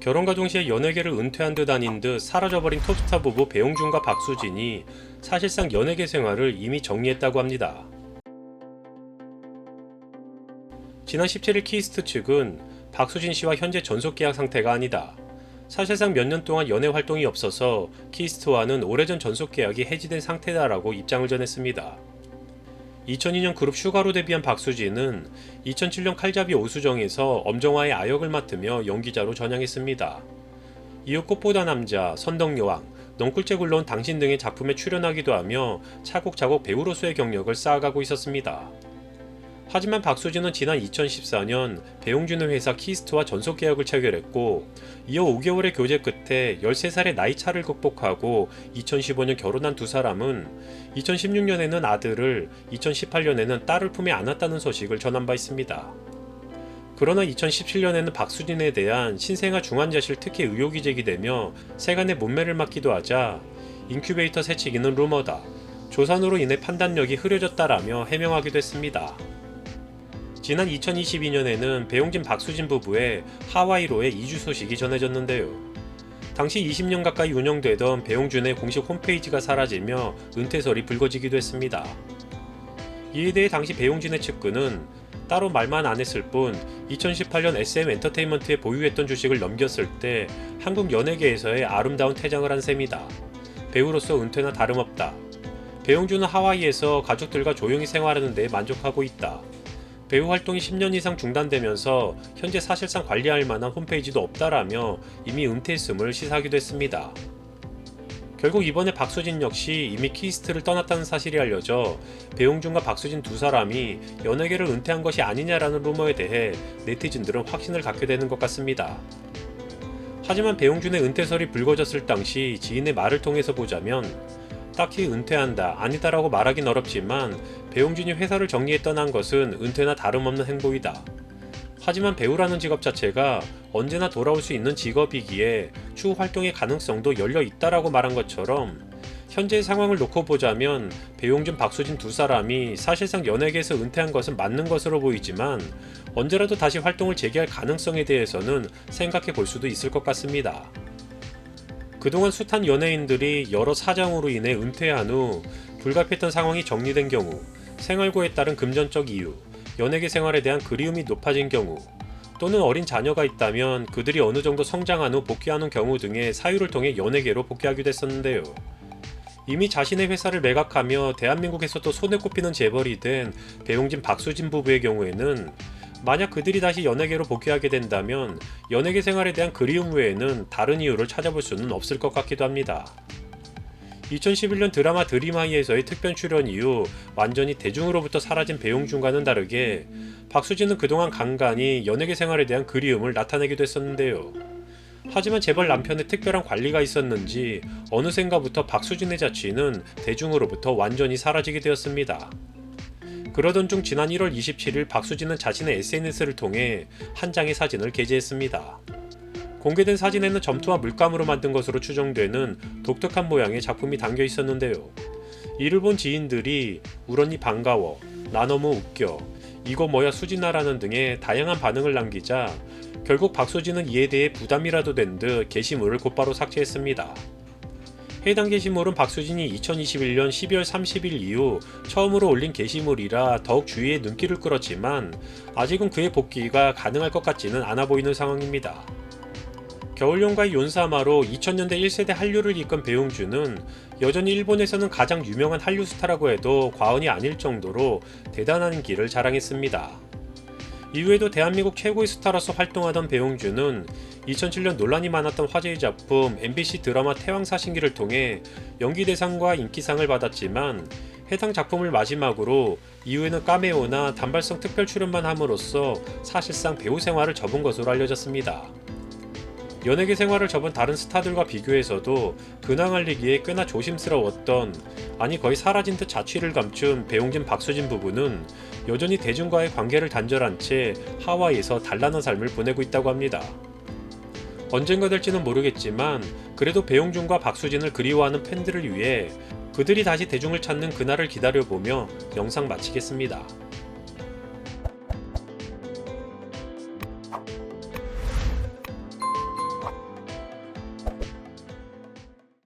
결혼과 동시에 연예계를 은퇴한 듯 아닌 듯 사라져버린 톱스타 부부 배용준과 박수진이 사실상 연예계 생활을 이미 정리했다고 합니다. 지난 17일 키스트 측은 박수진 씨와 현재 전속 계약 상태가 아니다. 사실상 몇 년 동안 연애 활동이 없어서 키스트와는 오래전 전속 계약이 해지된 상태다라고 입장을 전했습니다. 2002년 그룹 슈가로 데뷔한 박수진은 2007년 칼잡이 오수정에서 엄정화의 아역을 맡으며 연기자로 전향했습니다. 이후 꽃보다 남자, 선덕여왕, 넝쿨째 굴러온 당신 등의 작품에 출연하기도 하며 차곡차곡 배우로서의 경력을 쌓아가고 있었습니다. 하지만 박수진은 지난 2014년 배용준의 회사 키스트와 전속 계약을 체결했고 이어 5개월의 교제 끝에 13살의 나이 차를 극복하고 2015년 결혼한 두 사람은 2016년에는 아들을 2018년에는 딸을 품에 안았다는 소식을 전한 바 있습니다. 그러나 2017년에는 박수진에 대한 신생아 중환자실 특혜 의혹이 제기되며 세간의 문매를 맞기도 하자 인큐베이터 새치기는 루머다. 조산으로 인해 판단력이 흐려졌다라며 해명하기도 했습니다. 지난 2022년에는 배용진 박수진 부부의 하와이로의 이주 소식이 전해졌는데요. 당시 20년 가까이 운영되던 배용준의 공식 홈페이지가 사라지며 은퇴설이 불거지기도 했습니다. 이에 대해 당시 배용진의 측근은 따로 말만 안 했을 뿐 2018년 SM 엔터테인먼트에 보유했던 주식을 넘겼을 때 한국 연예계에서의 아름다운 퇴장을 한 셈이다. 배우로서 은퇴나 다름없다. 배용준은 하와이에서 가족들과 조용히 생활하는 데 만족하고 있다. 배우 활동이 10년 이상 중단되면서 현재 사실상 관리할 만한 홈페이지도 없다라며 이미 은퇴했음을 시사하기도 했습니다. 결국 이번에 박수진 역시 이미 키스트를 떠났다는 사실이 알려져 배용준과 박수진 두 사람이 연예계를 은퇴한 것이 아니냐라는 루머에 대해 네티즌들은 확신을 갖게 되는 것 같습니다. 하지만 배용준의 은퇴설이 불거졌을 당시 지인의 말을 통해서 보자면 딱히 은퇴한다, 아니다라고 말하긴 어렵지만 배용준이 회사를 정리해 떠난 것은 은퇴나 다름없는 행보이다. 하지만 배우라는 직업 자체가 언제나 돌아올 수 있는 직업이기에 추후 활동의 가능성도 열려 있다라고 말한 것처럼 현재의 상황을 놓고 보자면 배용준, 박수진 두 사람이 사실상 연예계에서 은퇴한 것은 맞는 것으로 보이지만 언제라도 다시 활동을 재개할 가능성에 대해서는 생각해 볼 수도 있을 것 같습니다. 그동안 숱한 연예인들이 여러 사정으로 인해 은퇴한 후 불가피했던 상황이 정리된 경우, 생활고에 따른 금전적 이유, 연예계 생활에 대한 그리움이 높아진 경우, 또는 어린 자녀가 있다면 그들이 어느 정도 성장한 후 복귀하는 경우 등의 사유를 통해 연예계로 복귀하기도 했었는데요. 이미 자신의 회사를 매각하며 대한민국에서도 손에 꼽히는 재벌이 된 배용진 박수진 부부의 경우에는 만약 그들이 다시 연예계로 복귀하게 된다면 연예계 생활에 대한 그리움 외에는 다른 이유를 찾아볼 수는 없을 것 같기도 합니다. 2011년 드라마 드림하이에서의 특별 출연 이후 완전히 대중으로부터 사라진 배용준과는 다르게 박수진은 그동안 간간히 연예계 생활에 대한 그리움을 나타내기도 했었는데요. 하지만 재벌 남편의 특별한 관리가 있었는지 어느샌가부터 박수진의 자취는 대중으로부터 완전히 사라지게 되었습니다. 그러던 중 지난 1월 27일 박수진은 자신의 SNS를 통해 한 장의 사진을 게재했습니다. 공개된 사진에는 점토와 물감으로 만든 것으로 추정되는 독특한 모양의 작품이 담겨 있었는데요. 이를 본 지인들이 우런니 반가워, 나 너무 웃겨, 이거 뭐야 수진아라는 등의 다양한 반응을 남기자 결국 박수진은 이에 대해 부담이라도 된 듯 게시물을 곧바로 삭제했습니다. 해당 게시물은 박수진이 2021년 12월 30일 이후 처음으로 올린 게시물이라 더욱 주위의 눈길을 끌었지만 아직은 그의 복귀가 가능할 것 같지는 않아 보이는 상황입니다. 겨울연가의 윤사마로 2000년대 1세대 한류를 이끈 배용준은 여전히 일본에서는 가장 유명한 한류 스타라고 해도 과언이 아닐 정도로 대단한 인기를 자랑했습니다. 이후에도 대한민국 최고의 스타로서 활동하던 배용준은 2007년 논란이 많았던 화제의 작품 MBC 드라마 태왕사신기를 통해 연기대상과 인기상을 받았지만 해당 작품을 마지막으로 이후에는 까메오나 단발성 특별 출연만 함으로써 사실상 배우 생활을 접은 것으로 알려졌습니다. 연예계 생활을 접은 다른 스타들과 비교해서도 근황 알리기에 꽤나 조심스러웠던 아니 거의 사라진 듯 자취를 감춘 배용진 박수진 부부는 여전히 대중과의 관계를 단절한 채 하와이에서 단란한 삶을 보내고 있다고 합니다. 언젠가 될지는 모르겠지만 그래도 배용준과 박수진을 그리워하는 팬들을 위해 그들이 다시 대중을 찾는 그날을 기다려보며 영상 마치겠습니다.